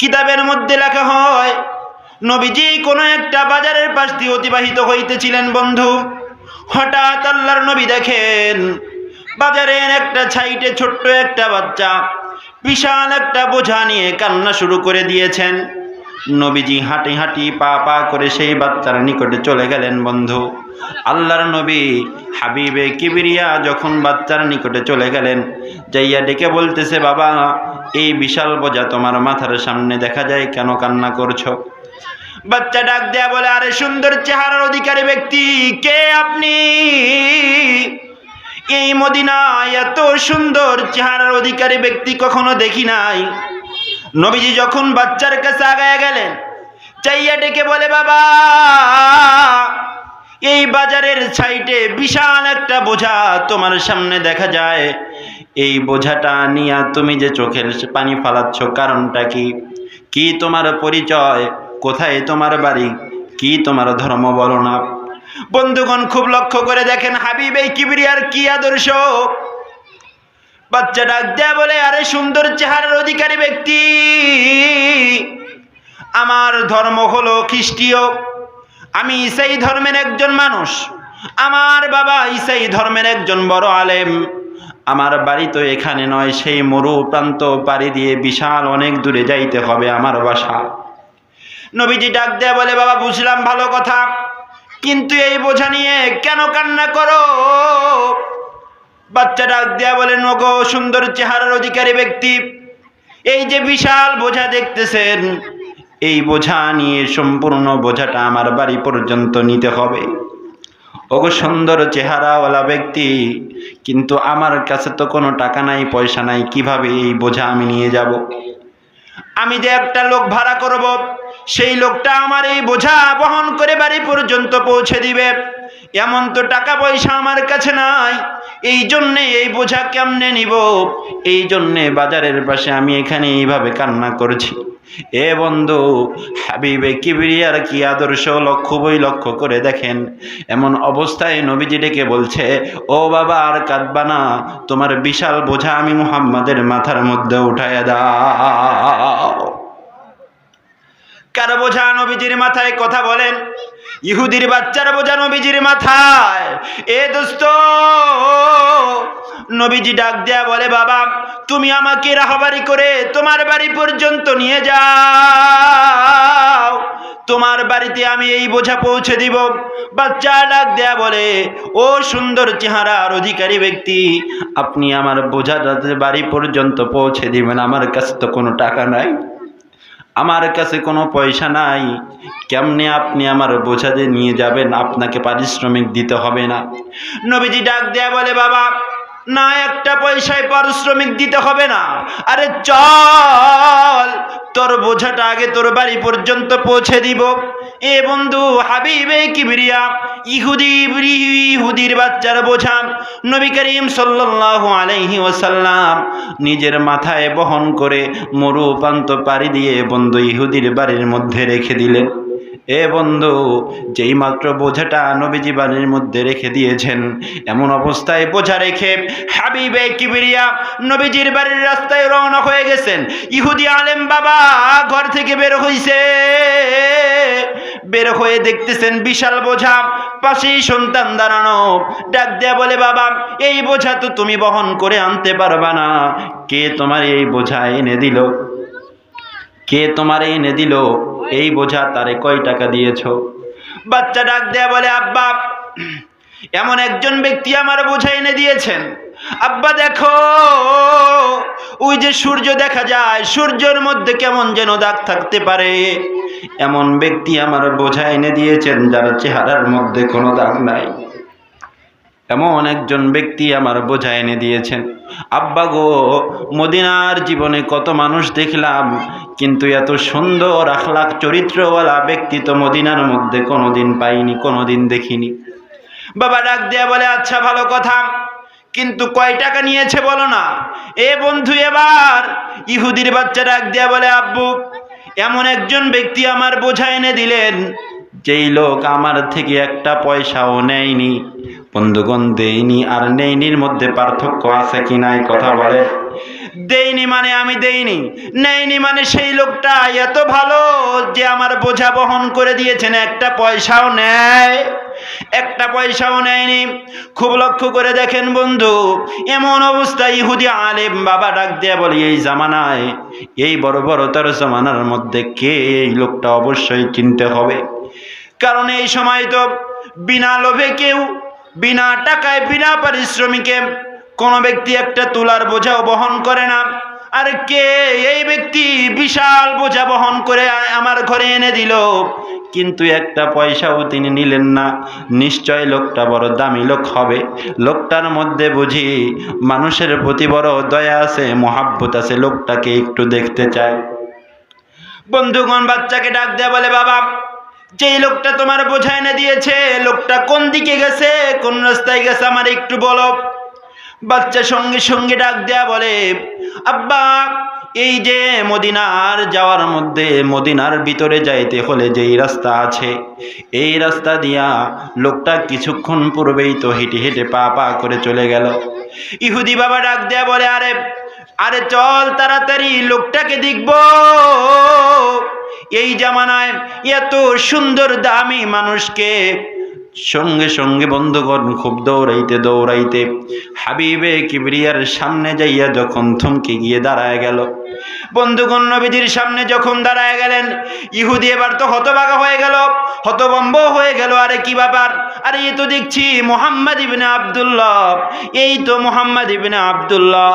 কিতাবের মধ্যে লেখা হয়, নবীজি কোনো একটা বাজারের পাশ দিয়ে অতিবাহিত হইতেছিলেন বন্ধু। হঠাৎ আল্লাহর নবী দেখেন, বাজারের একটা ছাইটে ছোট্ট একটা বাচ্চা বিশাল একটা বোঝা নিয়ে কান্না শুরু করে দিয়েছেন। নবীজি হাঁটি হাঁটি পা পা করে সেই বাচ্চার নিকটে চলে গেলেন বন্ধু। আল্লাহর নবী হাবিবে কিবিরিয়া যখন বাচ্চার নিকটে চলে গেলেন, যাইয়া ডেকে বলতেছে, বাবা এই বিশাল বোঝা তোমার মাথার সামনে দেখা যায়, কেন কান্না করছ? বাচ্চা ডাক দেয়া বলে, আরে সুন্দর চেহারার অধিকারী ব্যক্তি, কে আপনি? এই মদিনায় এত সুন্দর চেহারার অধিকারী ব্যক্তি কখনো দেখি নাই। নবীজি যখন বাচ্চার কাছে আগায় গেলেন, চাইয়া ডেকে বলে, বাবা, এই বাজারের সাইটে বিশাল একটা বোঝা তোমার সামনে দেখা যায়। এই বোঝাটা নিয়া তুমি যে চোখের পানি ফালাচ্ছ কারণটা কি? কি তোমার পরিচয়? কোথায় তোমার বাড়ি? কি তোমার ধর্ম বলো না? বন্ধুগণ, খুব লক্ষ্য করে দেখেন হাবিব এই কিবরিয়ার কি আদর্শ। বাচ্চা ডাক দেয়া বলে, আরে সুন্দর চেহারার অধিকারী ব্যক্তি। আমার ধর্ম হলো খ্রিস্টীয়। আমি ইসাই ধর্মের একজন মানুষ। আমার বাবা ইসাই ধর্মের একজন বড় আলেম। আমার বাড়ি তো এখানে নয়, সেই মরু প্রান্ত পাড়ি দিয়ে বিশাল অনেক দূরে যাইতে হবে আমার বাসা। নবীজি ডাক দেয়া বলে, বাবা, বুঝলাম ভালো কথা। কিন্তু এই বোঝা নিয়ে কেন কান্না করো? বাচ্চা ডাক দেয়া বলে, নগো, সুন্দর চেহারার অধিকারী ব্যক্তি। এই যে বিশাল বোঝা দেখতেছেন, এই বোঝা নিয়ে সম্পূর্ণ বোঝাটা আমার বাড়ি পর্যন্ত নিতে হবে। ওগো সুন্দর চেহারাওয়ালা ব্যক্তি কিন্তু আমার কাছে তো কোনো টাকা নাই, পয়সা নাই, কীভাবে এই বোঝা আমি নিয়ে যাব? আমি যে একটা লোক ভাড়া করব, সেই লোকটা আমার এই বোঝা বহন করে বাড়ি পর্যন্ত পৌঁছে দিবে। এমন তো টাকা পয়সা আমার কাছে নাই, এই জন্যে এই বোঝা কেমনে নিব? এই জন্যে বাজারের পাশে আমি এখানে এইভাবে কান্না করছি। এ বন্ধু, হাবিবে কিবরিয়ার কি আদর্শ লক্ষ্য বই লক্ষ্য করে দেখেন? এমন অবস্থায় নবীজি ডেকে বলছে, ও বাবা, আর কাঁদবা না। তোমার বিশাল বোঝা আমি মুহাম্মাদের মাথার মধ্যে উঠাইয়া দাও। কার বোঝা নবীজির মাথায় কথা বলেন। ইহুদির বাচ্চার বোঝা নবীজির মাথায়। এ দোস্ত, নবীজি ডাক দেয়া বলে, বাবা, তুমি আমাকে রাহবারি করে তোমার বাড়ি পর্যন্ত নিয়ে যাও। তোমার বাড়িতে আমি এই বোঝা পৌঁছে দিব। বাচ্চা ডাক দেয়া বলে, ও সুন্দর চেহারার অধিকারী ব্যক্তি, আপনি আমার বোঝাটা বাড়ি পর্যন্ত পৌঁছে দিবেন। আমার কাছে তো কোনো টাকা নাই। আমার কাছে কোনো পয়সা নাই। কেমনে আপনি আমার বোঝাতে নিয়ে যাবেন? আপনাকে পারিশ্রমিক দিতে হবে না। নবীজি ডাক দেয়া বলে, বাবা না একটা পয়সায় পারিশ্রমিক দিতে হবে না। আরে চল, তোর বোঝাটা আগে তোর বাড়ি পর্যন্ত পৌঁছে দিব। এ বন্ধু হাবিবে কিবরিয়া, ইহুদি ইহুদির বাচ্চার বোঝা নবী করিম সাল্লাল্লাহু আলাইহি ওয়াসাল্লাম নিজের মাথায় বহন করে মরু প্রান্ত পাড়ি দিয়ে বন্ধু ইহুদির বাড়ির মধ্যে রেখে দিলেন। এ বন্ধু, যেই মাত্র বোঝাটা নবীজি বাড়ির মধ্যে রেখে দিয়েছেন, এমন অবস্থায় বোঝা রেখে হাবিবে কিবরিয়া নবীজির বাড়ির রাস্তায় রওনা হয়ে গেছেন। ইহুদি আলেম বাবা ঘর থেকে বের হইছে। বের হয়ে দেখতেছেন বিশাল বোঝা, পাশেই সন্তান দাঁড়ানো। ডাক দেয়া বলে, বাবা, এই বোঝা তো তুমি বহন করে আনতে পারবা না। কে তোমার এই বোঝা এনে দিল? কে তোমার এনে দিল? এই বোঝা তারে কয় টাকা দিয়েছ? বাচ্চা ডাক দেয়া বলে, আব্বা, এমন একজন ব্যক্তি আমার বোঝা এনে দিয়েছেন। আব্বা, দেখো, ওই যে সূর্য দেখা যায়, সূর্যের মধ্যে কেমন যেন দাগ থাকতে পারে। এমন ব্যক্তি আমার বোঝা এনে দিয়েছেন, যার চেহারার মধ্যে কোনো দাগ নাই। এমন একজন ব্যক্তি আমার বোঝা এনে দিয়েছেন। আব্বা গো, মদিনার জীবনে কত মানুষ দেখলাম কিন্তু এত সুন্দর আখলাক চরিত্রওয়ালা ব্যক্তি তো মদিনার মধ্যে কোনোদিন পাইনি, কোনোদিন দেখিনি। বাবা ডাক দেয়া বলে আচ্ছা ভালো কথা। কিন্তু কয় টাকা নিয়েছে বলো না? এ বন্ধু, এবার। ইহুদির বাচ্চা ডাক দেয়া বলে, আব্বু, এমন একজন ব্যক্তি আমার বোঝা এনে দিলেন, যেই লোক আমার থেকে একটা পয়সাও নেয়নি। বন্ধুগণ, দেয়নি আর নেয়নির মধ্যে পার্থক্য আছে কি নাই, কথা বলে। দেইনি মানে আমি দেইনি, নেইনি মানে সেই লোকটা এত ভালো যে আমার বোঝা বহন করে দিয়েছেন, একটা পয়সাও নেয়, একটা পয়সাও নেয়নি। খুব লক্ষ্য করে দেখেন বন্ধু, এমন অবস্থা ইহুদি আলেম বাবা ডাক দেয়া বলে, এই জামানায়, এই বড় বড় তার জামানার মধ্যে কে এই লোকটা অবশ্যই চিনতে হবে? কারণ এই সময় তো বিনা লোভে কেউ, বিনা টাকায়, বিনা পারিশ্রমিকে কোনো ব্যক্তি একটা তুলার বোঝাও বহন করে না। আর কে এই ব্যক্তি বিশাল বোঝা বহন করে আমার ঘরে এনে দিল? কিন্তু একটা পয়সাও তিনি নিলেন না। নিশ্চয় লোকটা বড় দামি লোক হবে। লোকটার মধ্যে বুঝি মানুষের প্রতি বড় দয়া আছে, মহাব্বত আছে। লোকটাকে একটু দেখতে চায় বন্ধুগণ, বাচ্চাকে ডাক দেয়া বলে, বাবা, যেই লোকটা তোমার বোঝা এনে দিয়েছে, লোকটা কোন দিকে গেছে? কোন রাস্তায় গেছে? আমার একটু বলো। বাচ্চা সঙ্গে সঙ্গে ডাক দেয়া বলে, আব্বা, এই যে মদিনার যাওয়ার মধ্যে মদিনার ভিতরে যাইতে হলে যেই রাস্তা আছে, এই রাস্তা দিয়া লোকটা কিছুক্ষণ পূর্বেই তো হেঁটে হেঁটে পা পা করে চলে গেল। ইহুদি বাবা ডাক দেয়া বলে, আরে আরে চল তাড়াতাড়ি, লোকটাকে দেখব। এই জামানায় এত সুন্দর দামি মানুষকে সঙ্গে সঙ্গে বন্ধুগণ খুব দৌড়াইতে দৌড়াইতে হাবিবে কিবরিয়ার সামনে যাইয়া যখন থমকে গিয়ে দাঁড়ায় গেল। বন্ধুগণ, নবীজির সামনে যখন দাঁড়ায় গেলেন, ইহুদি এবার তো হতবাগা হয়ে গেল, হতবম্ব হয়ে গেল। আরে কি ব্যাপার? আরে এই তো দেখছি মোহাম্মদ ইবনে আব্দুল্লাহ। এই তো মোহাম্মদ ইবনে আব্দুল্লাহ।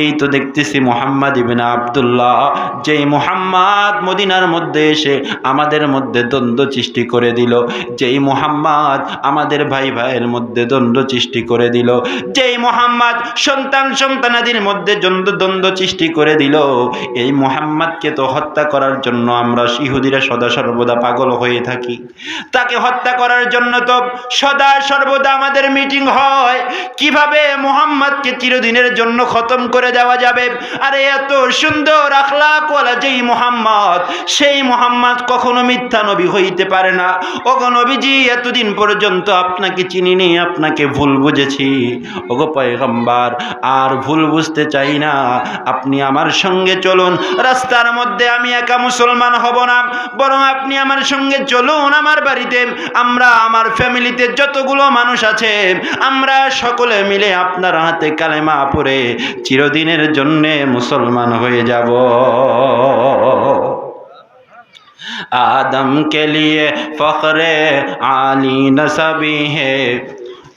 এই তো দেখতেছি মোহাম্মদ ইবনে আব্দুল্লাহ। যেই মোহাম্মদ মদিনার মধ্যে এসে আমাদের মধ্যে দ্বন্দ্ব সৃষ্টি করে দিল। যেই মোহাম্মদ আমাদের ভাই ভাইয়ের মধ্যে দ্বন্দ্ব সৃষ্টি করে দিল। যেই মোহাম্মদ সন্তান সন্তানাদির মধ্যে দ্বন্দ্ব সৃষ্টি করে দিল। এই মোহাম্মদকে তো হত্যা করার জন্য আমরা ইহুদিরা সদা সর্বদা পাগল হয়ে থাকি। তাকে হত্যা করার জন্য তো সদা সর্বদা আমাদের মিটিং হয়। কীভাবে মোহাম্মদকে চিরদিনের জন্য খতম করে দেওয়া যাবে? আরে এত সুন্দর আখলাকওয়ালা যেই মোহাম্মদ, সেই মোহাম্মদ কখনো মিথ্যা নবী হইতে পারে না। ওগো নবীজি, এতদিন পর্যন্ত আপনাকে চিনিনি, আপনাকে ভুল বুঝেছি। ওগো পয়গম্বার, আর ভুল বুঝতে চাই না। আপনি আমার সঙ্গে চলুন, রাস্তার মধ্যে আমি একা মুসলমান হব না। বরং আপনি আমার সঙ্গে চলুন আমার বাড়িতে। আমরা, আমার ফ্যামিলিতে পৃথিবীতে যতগুলো মানুষ আছে, আমরা সকলে মিলে আপনার হাতে কালেমা পড়ে চিরদিনের জন্যে মুসলমান হয়ে যাব। আদম কে লিয়ে ফখরে আলী নসবি হে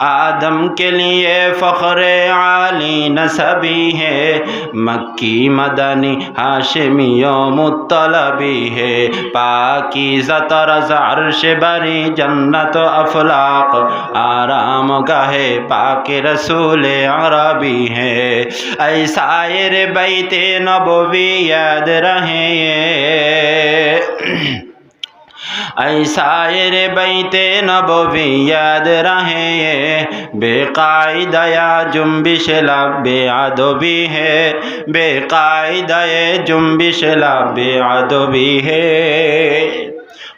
आदम के लिए फ़ख्र आली नसबी है। मक्की मदनी हाशमी मुतलबी है। पाकी ज़तर अर्श बरी जन्नत अफलाक। आराम गहे पाक रसूल अरबी है। ऐसायर बैते नबवी याद रहे। ऐसायर बैते नबवी याद रहे बेकायदया जुम्बिश लबे आदबी है बेकायदे जुम्बिश लबे आदबी है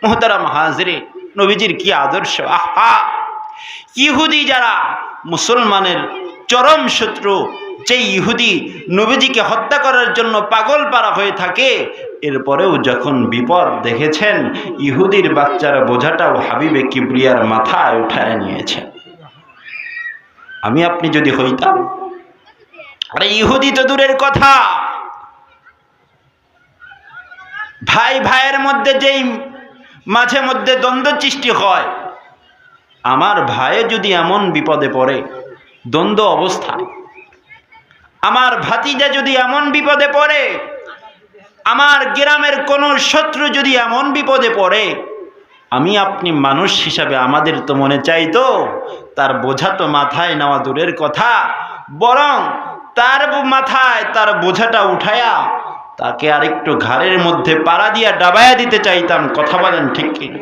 মোহতারাম হাজরে নবীজির কি আদর্শ আহা ইহুদি যারা মুসলমানের চরম শত্রু যে ইহুদি নবীজিকে হত্যা করার জন্য পাগল পারা হয়ে থাকে এরপরেও যখন বিপদ দেখেছেন, ইহুদির বাচ্চারা বোঝাটাও হাবিবে কিবরিয়ার মাথায় উঠায় নিয়েছে। আমি আপনি যদি হইতাম, আরে ইহুদি তো দূরের কথা। ভাই ভাইয়ের মধ্যে যেই মাঝে মধ্যে দ্বন্দ্ব সৃষ্টি হয়, আমার ভাইয়ে যদি এমন বিপদে পড়ে, দ্বন্দ্ব অবস্থায়, আমার ভাতিজা যদি এমন বিপদে পড়ে আমার গ্রামের কোনো শত্রু যদি এমন বিপদে পড়ে, আমি আপনি মানুষ হিসাবে আমাদের তো মনে চাই তো, তার বোঝা তো মাথায় নেওয়া দূরের কথা, বরং তার মাথায় তার বোঝাটা উঠায়া তাকে আরেকটু ঘাড়ের মধ্যে পাড়া দিয়া ডাবায়া দিতে চাইতাম, কথা বলেন ঠিক কিনা?